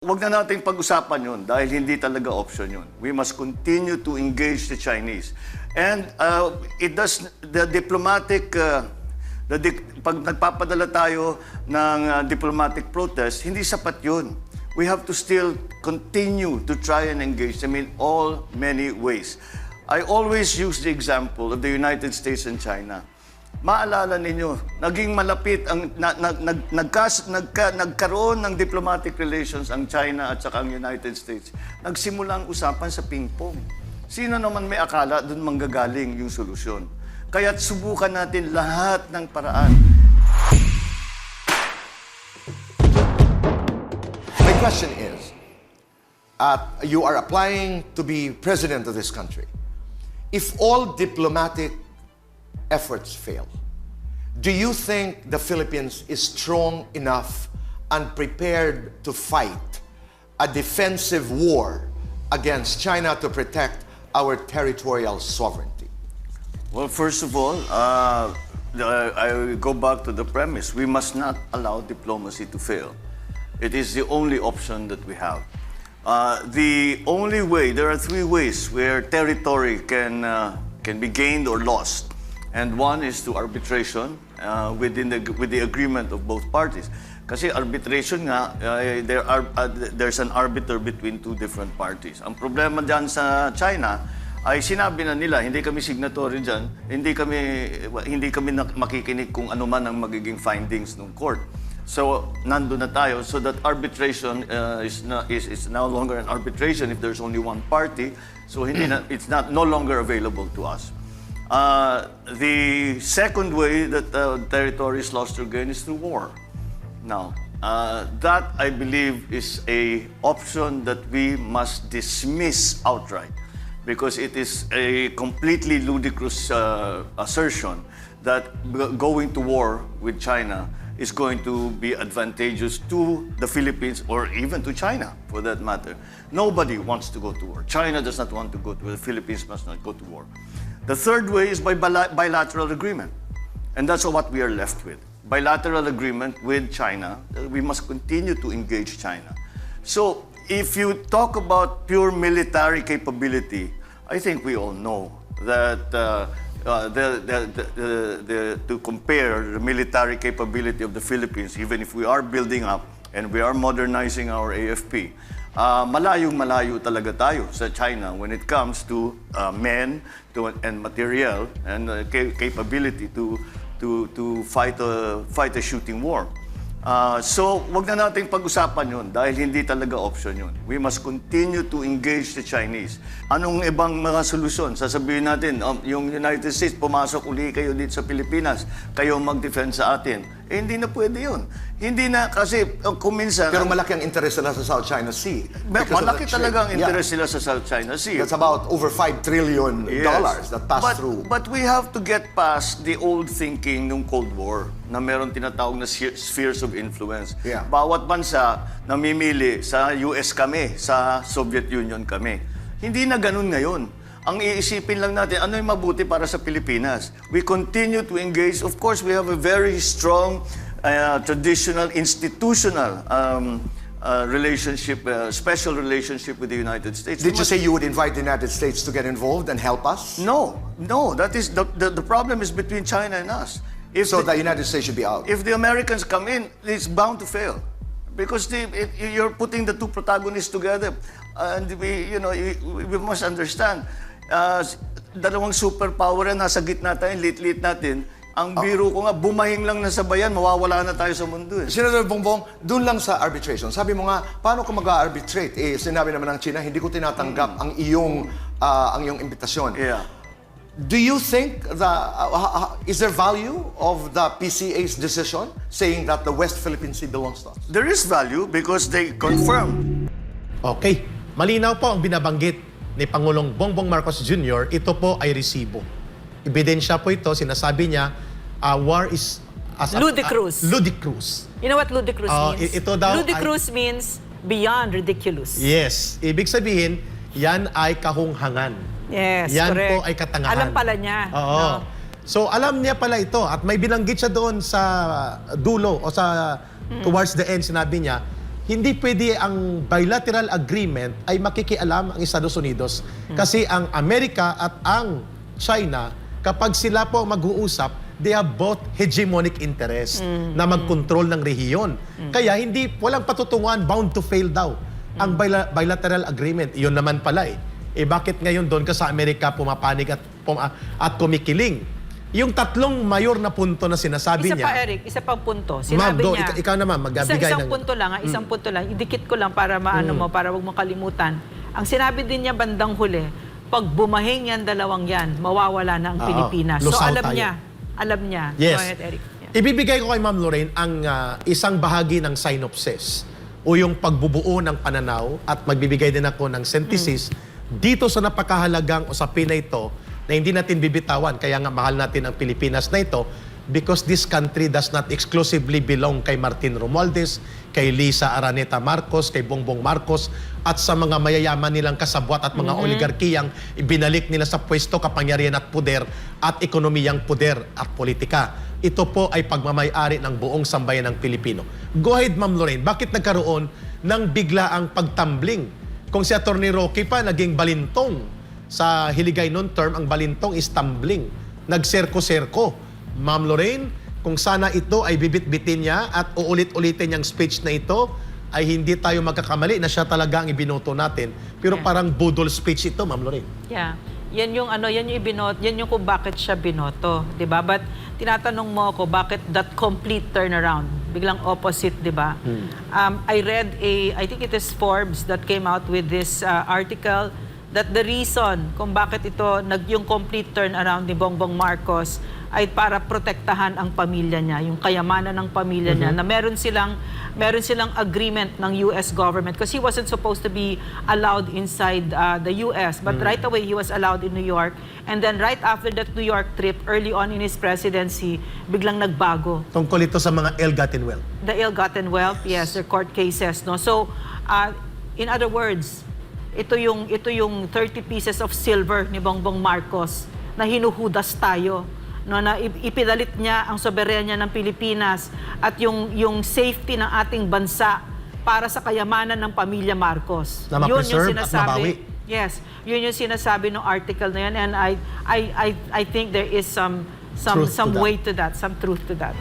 Huwag na nating pag-usapan yun dahil hindi talaga option yun. We must continue to engage the Chinese. And uh, it does, the diplomatic, uh, the di- pag nagpapadala tayo ng uh, diplomatic protest, hindi sapat yun. We have to still continue to try and engage them in all many ways. I always use the example of the United States and China. Maalala ninyo, naging malapit ang na, na, nag, nagkas, nagka, nagkaroon ng diplomatic relations ang China at saka ang United States. Nagsimula ang usapan sa ping-pong. Sino naman may akala doon manggagaling yung solusyon? Kaya't subukan natin lahat ng paraan. My question is, uh, you are applying to be president of this country. If all diplomatic efforts fail, do you think the Philippines is strong enough and prepared to fight a defensive war against China to protect our territorial sovereignty? Well, first of all, uh, I go back to the premise. We must not allow diplomacy to fail. It is the only option that we have. Uh, the only way, there are three ways where territory can, uh, can be gained or lost. And one is to arbitration uh, within the, with the agreement of both parties. Kasi arbitration nga, uh, there are, uh, there's an arbiter between two different parties. Ang problema dyan sa China, ay sinabi na nila, hindi kami signatory dyan, hindi kami, hindi kami makikinig kung ano man ang magiging findings ng court. So, nandun na tayo. So that arbitration uh, is, na, is, is no longer an arbitration if there's only one party. So hindi na, it's not no longer available to us. Uh, the second way that uh, territory is lost or gained is through war. Now, uh, that I believe is a option that we must dismiss outright because it is a completely ludicrous uh, assertion that going to war with China is going to be advantageous to the Philippines or even to China for that matter. Nobody wants to go to war. China does not want to go to war. The Philippines must not go to war. The third way is by bilateral agreement. And that's what we are left with. Bilateral agreement with China. We must continue to engage China. So, if you talk about pure military capability, I think we all know that uh, uh, the, the, the, to compare the military capability of the Philippines, even if we are building up and we are modernizing our AFP, uh, malayong malayo talaga tayo sa China when it comes to uh, men to, and material and uh, ca- capability to, to, to fight, a, fight a shooting war. Uh, so, wag na nating pag-usapan yun dahil hindi talaga option yun. We must continue to engage the Chinese. Anong ibang mga solusyon? Sasabihin natin, um, yung United States, pumasok uli kayo dito sa Pilipinas, kayo mag-defend sa atin. Eh, hindi na pwede yun. Hindi na, kasi uh, kung minsan... Pero malaki ang interest nila sa South China Sea. Malaki talaga ang interest Yeah. nila sa South China Sea. That's about over 5 trillion Yes. dollars that pass but, through. But we have to get past the old thinking nung Cold War na meron tinatawag na sphe- spheres of influence. Yeah. Bawat bansa namimili sa US kami, sa Soviet Union kami. Hindi na ganun ngayon. Ang iisipin lang natin, ano yung mabuti para sa Pilipinas? We continue to engage. Of course, we have a very strong uh, traditional, institutional um, uh, relationship, uh, special relationship with the United States. Did you say you would invite the United States to get involved and help us? No, no. That is the, the, the problem is between China and us. If So the, the United States should be out. if the Americans come in, it's bound to fail because they, it, you're putting the two protagonists together, and we, you know, we, we must understand. Uh, dalawang superpower na nasa gitna tayo, lit-lit natin. Ang biro ko nga, bumahing lang na sabayan, mawawala na tayo sa mundo eh. Senator Bongbong, doon lang sa arbitration. Sabi mo nga, paano ka mag-arbitrate? Eh, sinabi naman ng China, hindi ko tinatanggap ang iyong ah, ang iyong imbitasyon. Yeah. Do you think the uh, uh, is there value of the PCA's decision saying that the West Philippine Sea belongs to us? There is value because they confirm Okay, malinaw po ang binabanggit ni Pangulong Bongbong Marcos Jr., ito po ay resibo. Ebidensya po ito, sinasabi niya, uh, war is... As a- Ludicrous. uh, ludicrous. You know what ludicrous Ah, means? ito daw ludicrous means beyond ridiculous. Yes, ibig sabihin, yan ay kahunghangan. Yes, Yan correct. po ay katangahan. Alam pala niya. Oo. no? So alam niya pala ito at may binanggit siya doon sa dulo o sa Mm. towards the end sinabi niya, hindi pwede ang bilateral agreement ay makikialam ang Estados Unidos. Kasi ang Amerika at ang China, kapag sila po mag-uusap, they have both hegemonic interest na magkontrol ng rehiyon. Kaya hindi, walang patutunguhan, bound to fail daw ang bila- bilateral agreement. Yun naman pala eh. Eh bakit ngayon doon ka sa Amerika pumapanig at, pum- at kumikiling? Yung tatlong mayor na punto na sinasabi Isa niya. pa, Eric, isa pang punto. Ma'am, Sinabi do, niya, ikaw, ikaw naman, magbibigay Isa, isang ng... Mm. punto lang, ah, isang punto lang. Idikit ko lang para maano mo, para wag mo kalimutan. Ang sinabi din niya bandang huli, pag bumahing yan dalawang yan, mawawala na ang Oo, Pilipinas. So alam tayo. niya, alam niya. Yes. Go ahead, Eric. Yeah. Ibibigay ko kay Ma'am Lorraine ang ah, isang bahagi ng synopsis o yung pagbubuo ng pananaw at magbibigay din ako ng synthesis dito sa napakahalagang usapin na ito na hindi natin bibitawan kaya nga mahal natin ang Pilipinas na ito because this country does not exclusively belong kay Martin Romualdez, kay Lisa Araneta Marcos, kay Bongbong Marcos at sa mga mayayaman nilang kasabwat at mga oligarkiyang ibinalik nila sa pwesto kapangyarihan at puder at ekonomiyang puder at politika. Ito po ay pagmamayari ng buong sambayan ng Pilipino. Go ahead, Ma'am Lorraine. Bakit nagkaroon ng biglaang pagtumbling? Kung si Atty. Roque pa naging balintong sa Hiligay noon term, ang balintong is tumbling. Nagserko-serko. Ma'am Lorraine, kung sana ito ay bibit-bitin niya at uulit-ulitin niyang speech na ito, ay hindi tayo magkakamali na siya talaga ang ibinoto natin. Pero Yeah. parang budol speech ito, Ma'am Lorraine. Yeah. Yan yung ano, yan yung ibinot, yan yung kung bakit siya binoto, 'di ba? But tinatanong mo ako bakit that complete turnaround? Biglang opposite, 'di ba? Um, I read a I think it is Forbes that came out with this uh, article that the reason kung bakit ito nag yung complete turnaround ni Bongbong Marcos ay para protektahan ang pamilya niya, yung kayamanan ng pamilya niya na meron silang meron silang agreement ng US government. Because he wasn't supposed to be allowed inside uh, the US but right away he was allowed in New York. And then right after that New York trip early on in his presidency biglang nagbago. Tungkol ito sa mga ill-gotten wealth. the ill-gotten wealth, yes, their court cases, no. So, uh, in other words, ito yung ito yung 30 pieces of silver ni Bongbong Marcos na hinuhudas tayo no na ip- ipinalit niya ang soberenya ng Pilipinas at yung yung safety ng ating bansa para sa kayamanan ng pamilya Marcos. Na ma-preserve at mabawi. Yes, yun yung sinasabi ng article na yan and I I I I think there is some some Truth to some that. weight to that, some truth to that.